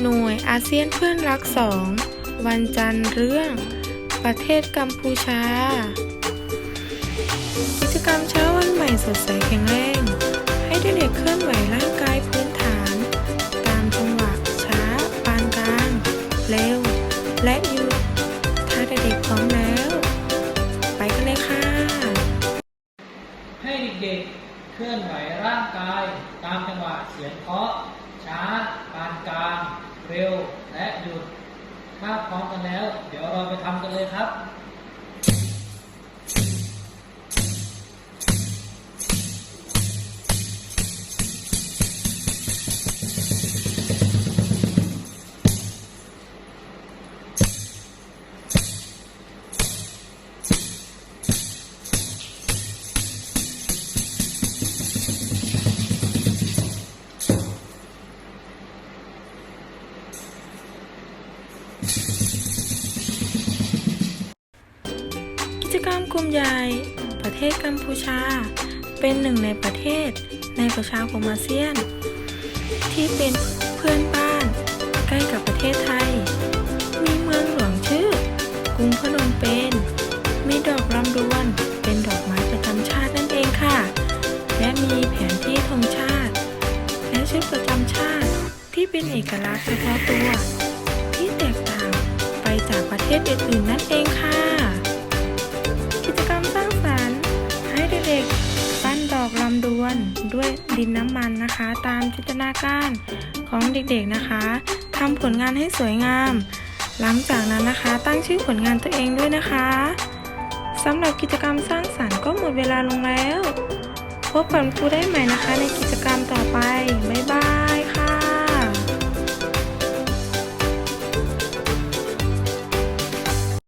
หน่วยอาเซียนเพื่อนรักสองวันจันทร์เรื่อง ประเทศกัมพูชา กิจกรรมเช้าวันใหม่สดใสแข็งแรง ให้เด็กๆเคลื่อนไหวร่างกายพื้นฐาน ตามจังหวะช้า ปานกลาง เร็ว และหยุดถ้าเด็กๆพร้อมแล้ว ไปกันเลยค่ะ ให้เด็กๆเคลื่อนไหวร่างกาย ตามจังหวะเสียงเคาะ ช้า ปานกลาง เร็ว และหยุด ถ้าพร้อมกันแล้ว เดี๋ยวเราไปทำกันเลยครับ กิจกรรมกลุ่มใหญ่ ประเทศกัมพูชา เป็นหนึ่งในประเทศในประชาคมอาเซียน ที่เป็นเพื่อนบ้าน ใกล้กับประเทศไทย มีเมืองหลวงชื่อกรุงพนมเปญมีดอกลำดวนเป็นดอกไม้ประจำชาตินั่นเองค่ะ และมีแผนที่ธงชาติ และชุดประจำชาติที่เป็นเอกลักษณ์เฉพาะตัว ทศอื่นๆนั่นเองค่ะ กิจกรรมสร้างสรรค์ให้เด็กๆปั้นดอกลำดวนด้วยดินน้ำมันนะคะ ตามจินตนาการของเด็กๆนะคะทำผลงานให้สวยงาม หลังจากนั้นนะคะ ตั้งชื่อผลงานตัวเองด้วยนะคะสำหรับกิจกรรมสร้างสรรค์ก็หมดเวลาลงแล้ว พบกับครูได้ใหม่นะคะในกิจกรรม